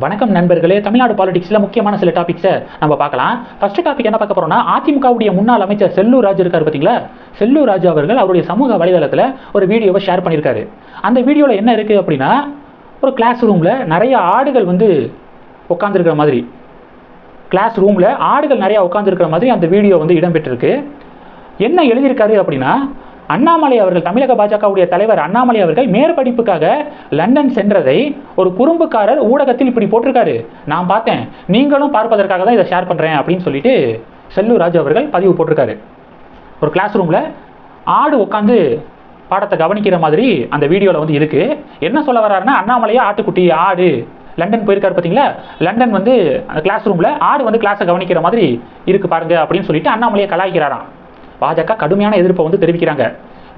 வணக்கம் நண்பர்களே. தமிழ்நாடு பாலிடிக்ஸில் முக்கியமான சில டாபிக்ஸை நம்ம பார்க்கலாம். ஃபர்ஸ்ட் டாபிக் என்ன பார்க்க போகிறோம்னா அதிமுகவுடைய முன்னாள் அமைச்சர் செல்லூர் ராஜு இருக்கார் பார்த்தீங்களா? செல்லூர் ராஜு அவர்கள் அவருடைய சமூக வலைதளத்தில் ஒரு வீடியோவை ஷேர் பண்ணியிருக்காரு. அந்த வீடியோவில் என்ன இருக்குது அப்படின்னா ஒரு கிளாஸ் ரூமில் நிறைய ஆடுகள் வந்து உட்காந்துருக்கிற மாதிரி. கிளாஸ் ரூமில் ஆடுகள் நிறையா உட்காந்துருக்கிற மாதிரி அந்த வீடியோ வந்து இடம்பெற்றிருக்கு. என்ன எழுதியிருக்காரு அப்படின்னா அண்ணாமலை அவர்கள் தமிழக பாஜகவுடைய தலைவர் அண்ணாமலை அவர்கள் மேற்படிப்புக்காக லண்டன் சென்றதை ஒரு குறும்புக்காரர் ஊடகத்தில் இப்படி போட்டிருக்காரு. நான் பார்த்தேன். நீங்களும் பார்ப்பதற்காக தான் இதை ஷேர் பண்ணுறேன் அப்படின்னு சொல்லிட்டு செல்லூர் ராஜு அவர்கள் பதிவு போட்டிருக்காரு. ஒரு கிளாஸ் ரூமில் ஆடு உட்காந்து பாடத்தை கவனிக்கிற மாதிரி அந்த வீடியோவில் வந்து இருக்குது என்ன சொல்ல வர்றாருன்னா அண்ணாமலையா ஆட்டுக்குட்டி ஆடு. லண்டன் போயிருக்காரு பார்த்தீங்களா? லண்டன் வந்து அந்த கிளாஸ் ரூமில் ஆடு வந்து கிளாஸை கவனிக்கிற மாதிரி இருக்குது பாருங்க அப்படின்னு சொல்லிட்டு அண்ணாமலையை கலாய்க்கிறாராம். பாஜக கடுமையான எதிர்ப்பை வந்து தெரிவிக்கிறாங்க.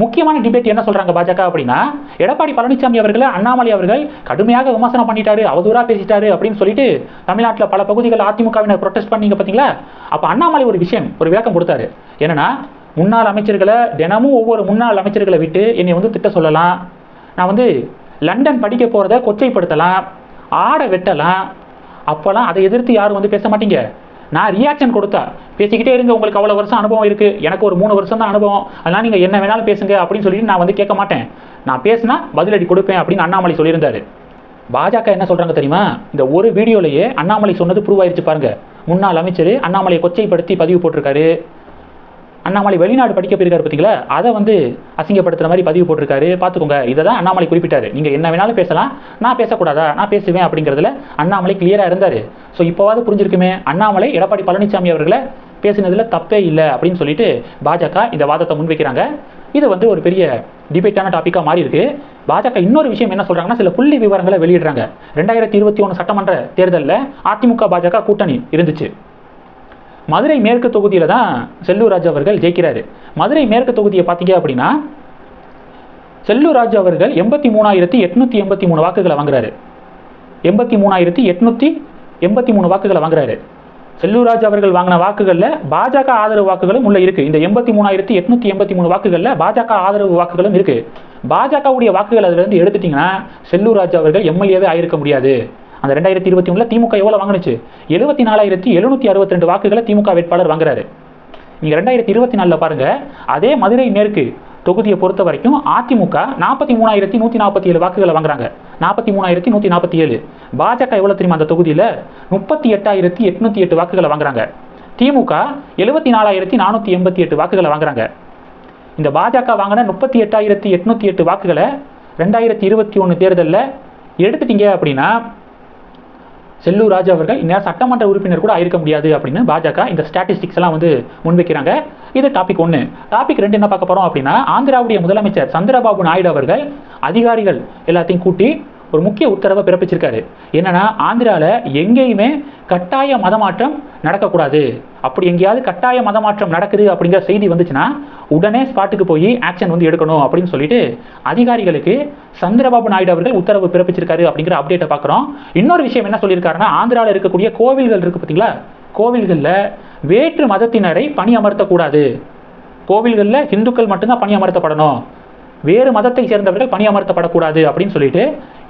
முக்கியமான டிபேட் என்ன சொல்றாங்க பாஜக அப்படின்னா எடப்பாடி பழனிசாமி அவர்களை அண்ணாமலை அவர்கள் கடுமையாக விமர்சனம் பண்ணிட்டாரு அவதூறா பேசிட்டாரு அப்படின்னு சொல்லிட்டு தமிழ்நாட்டில் பல பகுதிகள் அதிமுகவினர் ப்ரொடெஸ்ட் பண்ணீங்க பார்த்தீங்களா? அப்போ அண்ணாமலை ஒரு விஷயம் ஒரு விளக்கம் கொடுத்தாரு. என்னன்னா முன்னாள் அமைச்சர்களை தினமும் ஒவ்வொரு முன்னாள் அமைச்சர்களை விட்டு என்னை வந்து திட்ட சொல்லலாம். நான் வந்து லண்டன் படிக்க போகிறத கொச்சைப்படுத்தலாம். ஆடை வெட்டலாம். அப்போல்லாம் அதை எதிர்த்து யாரும் வந்து பேச மாட்டீங்க. நான் ரியாக்ஷன் கொடுத்தா பேசிக்கிட்டே இருங்க உங்களுக்கு அவ்வளோ வருஷம் அனுபவம் இருக்குது எனக்கு ஒரு மூணு வருஷம் தான் அனுபவம். அதெல்லாம் நீங்கள் என்ன வேணாலும் பேசுங்க அப்படின்னு சொல்லிட்டு நான் வந்து கேட்க மாட்டேன். நான் பேசினா பதிலடி கொடுப்பேன் அப்படின்னு அண்ணாமலை சொல்லியிருந்தாரு. பாஜக என்ன சொல்கிறாங்க தெரியுமா? இந்த ஒரு வீடியோலேயே அண்ணாமலை சொன்னது ப்ரூவ் ஆயிடுச்சு பாருங்க. முன்னாள் அமைச்சர் அண்ணாமலையை கொச்சைப்படுத்தி பதிவு போட்டிருக்காரு. அண்ணாமலை வெளிநாடு படிக்க போயிருக்காரு பார்த்தீங்களா? அதை வந்து அசிங்கப்படுத்துற மாதிரி பதிவு போட்டிருக்காரு. பார்த்துக்கோங்க. இதை தான் அண்ணாமலை குறிப்பிட்டாரு. நீங்கள் என்ன வேணாலும் பேசலாம். நான் பேசக்கூடாதா? நான் பேசுவேன் அப்படிங்கிறதுல அண்ணாமலை கிளியராக இருந்தார். ஸோ இப்போவாது புரிஞ்சிருக்குமே. அண்ணாமலை எடப்பாடி பழனிசாமி அவர்களை பேசினதில் தப்பே இல்லை அப்படின்னு சொல்லிட்டு பாஜக இந்த வாதத்தை முன்வைக்கிறாங்க. இது வந்து ஒரு பெரிய டிபேட்டான டாப்பிக்காக மாறி இருக்கு. பாஜக இன்னொரு விஷயம் என்ன சொல்கிறாங்கன்னா சில புள்ளி விவரங்களை வெளியிடுறாங்க. ரெண்டாயிரத்தி இருபத்தி ஒன்று சட்டமன்ற தேர்தலில் அதிமுக பாஜக கூட்டணி இருந்துச்சு. மதுரை மேற்கு தொகுதியில் தான் செல்லூர் ராஜு அவர்கள் ஜெயிக்கிறாரு. மதுரை மேற்கு தொகுதியை பார்த்தீங்க அப்படின்னா செல்லூர் ராஜு அவர்கள் எண்பத்தி மூணாயிரத்தி எட்நூற்றி எண்பத்தி மூணு வாக்குகளை வாங்குறாரு. எண்பத்தி மூணாயிரத்தி எட்நூற்றி எண்பத்தி மூணு வாக்குகளை வாங்குறாரு. செல்லூர் ராஜு அவர்கள் வாங்கின வாக்குகளில் பாஜக ஆதரவு வாக்குகளும் உள்ள இருக்கு. இந்த எண்பத்தி மூணாயிரத்தி எட்நூற்றி எண்பத்தி மூணு வாக்குகளில் பாஜக ஆதரவு வாக்குகளும் இருக்கு. பாஜகவுடைய வாக்குகள் அதுல இருந்து எடுத்துட்டீங்கன்னா செல்லூர் ராஜு அவர்கள் எம்எல்ஏவே ஆயிருக்க முடியாது. அந்த ரெண்டாயிரத்தி இருபத்தி ஒன்றில் திமுக எவ்வளோ வாங்கினுச்சு? எழுபத்தி நாலாயிரத்தி எழுநூற்றி அறுபத்தி ரெண்டு வாக்குகளை திமுக வேட்பாளர் வாங்குறாரு. நீங்கள் ரெண்டாயிரத்தி இருபத்தி நாலில் பாருங்கள் அதே மதுரை மேற்கு தொகுதியை பொறுத்த வரைக்கும் அதிமுக நாற்பத்தி மூணாயிரத்தி நூற்றி நாற்பத்தி ஏழு வாக்குகளை வாங்குறாங்க. நாற்பத்தி மூணாயிரத்தி நூற்றி நாற்பத்தி ஏழு. பாஜக எவ்வளோ தெரியுமா அந்த தொகுதியில்? முப்பத்தி எட்டாயிரத்தி எட்நூற்றி எட்டு வாக்குகளை வாங்குறாங்க. திமுக எழுபத்தி நாலாயிரத்தி நானூற்றி எண்பத்தி எட்டு வாக்குகளை வாங்குறாங்க. இந்த பாஜக வாங்கின முப்பத்தி எட்டாயிரத்தி எட்நூற்றி எட்டு வாக்குகளை ரெண்டாயிரத்தி இருபத்தி ஒன்று தேர்தலில் எடுத்துட்டீங்க அப்படின்னா செல்லூர் ராஜு அவர்கள் இந்நேரம் சட்டமன்ற உறுப்பினர் கூட ஆயிருக்க முடியாது அப்படின்னு பாஜக இந்த ஸ்டாட்டிஸ்டிக்ஸ் எல்லாம் வந்து முன்வைக்கிறாங்க. இது டாபிக் ஒன்று டாபிக் ரெண்டு என்ன பார்க்க போகிறோம் அப்படின்னா ஆந்திராவுடைய முதலமைச்சர் சந்திரபாபு நாயுடு அவர்கள் அதிகாரிகள் எல்லாத்தையும் கூட்டி ஒரு முக்கிய உத்தரவை பிறப்பிச்சிருக்காரு. என்னன்னா ஆந்திராவில் எங்கேயுமே கட்டாய மதமாற்றம் நடக்கக்கூடாது. அப்படி எங்கேயாவது கட்டாய மதமாற்றம் நடக்குது அப்படிங்கிற செய்தி வந்துச்சுன்னா உடனே ஸ்பாட்டுக்கு போய் ஆக்ஷன் வந்து எடுக்கணும் அப்படின்னு சொல்லிட்டு அதிகாரிகளுக்கு சந்திரபாபு நாயுடு அவர்கள் உத்தரவு பிறப்பிச்சிருக்காரு அப்படிங்கிற அப்டேட்டை பார்க்குறோம். இன்னொரு விஷயம் என்ன சொல்லியிருக்காருன்னா ஆந்திராவில் இருக்கக்கூடிய கோவில்கள் இருக்கு பார்த்தீங்களா? கோவில்களில் வேற்று மதத்தினரை பணி அமர்த்தக்கூடாது. கோவில்களில் இந்துக்கள் மட்டும்தான் பணி அமர்த்தப்படணும். வேறு மதத்தை சேர்ந்தவர்கள் பணியமர்த்தப்படக்கூடாது அப்படின்னு சொல்லிட்டு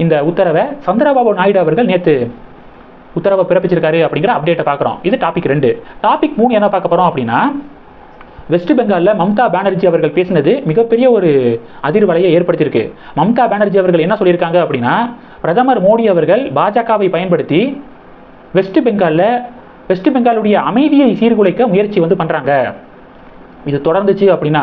இந்த உத்தரவை சந்திரபாபு நாயுடு அவர்கள் நேற்று உத்தரவை பிறப்பிச்சிருக்காரு அப்படிங்கிற அப்டேட்டை பார்க்குறோம். இது டாபிக் ரெண்டு. டாபிக் மூணு என்ன பார்க்க போகிறோம் அப்படின்னா வெஸ்ட் பெங்காலில் மம்தா பானர்ஜி அவர்கள் பேசினது மிகப்பெரிய ஒரு அதிர்வலையை ஏற்படுத்தியிருக்கு. மம்தா பானர்ஜி அவர்கள் என்ன சொல்லியிருக்காங்க அப்படின்னா பிரதமர் மோடி அவர்கள் பாஜகவை பயன்படுத்தி வெஸ்ட் பெங்காலில் வெஸ்ட் பெங்காலுடைய அமைதியை சீர்குலைக்க முயற்சி வந்து பண்ணுறாங்க இது தொடர்ந்துச்சு அப்படின்னா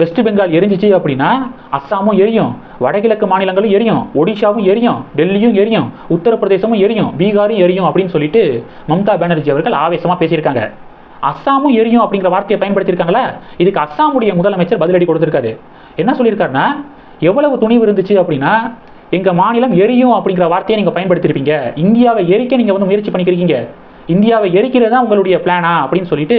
வெஸ்ட் பெங்கால் எரிஞ்சிச்சு அப்படின்னா அஸ்ஸாமும் எரியும் வடகிழக்கு மாநிலங்களும் எரியும் ஒடிஷாவும் எரியும் டெல்லியும் எரியும் உத்தரப்பிரதேசமும் எரியும் பீகாரும் எரியும் அப்படின்னு சொல்லிட்டு மம்தா பானர்ஜி அவர்கள் ஆவேசமாக பேசியிருக்காங்க. அஸ்ஸாமும் எரியும் அப்படிங்கிற வார்த்தையை பயன்படுத்தியிருக்காங்களா? இதுக்கு அஸ்ஸாமுடைய முதலமைச்சர் பதிலடி கொடுத்துருக்காரு. என்ன சொல்லியிருக்காருன்னா எவ்வளவு துணிவு இருந்துச்சு அப்படின்னா எங்கள் மாநிலம் எரியும் அப்படிங்கிற வார்த்தையை நீங்கள் பயன்படுத்தியிருப்பீங்க. இந்தியாவை எரிக்க நீங்கள் வந்து முயற்சி பண்ணிக்கிறீங்க. இந்தியாவை எரிக்கிறது தான் உங்களுடைய பிளானா அப்படின்னு சொல்லிட்டு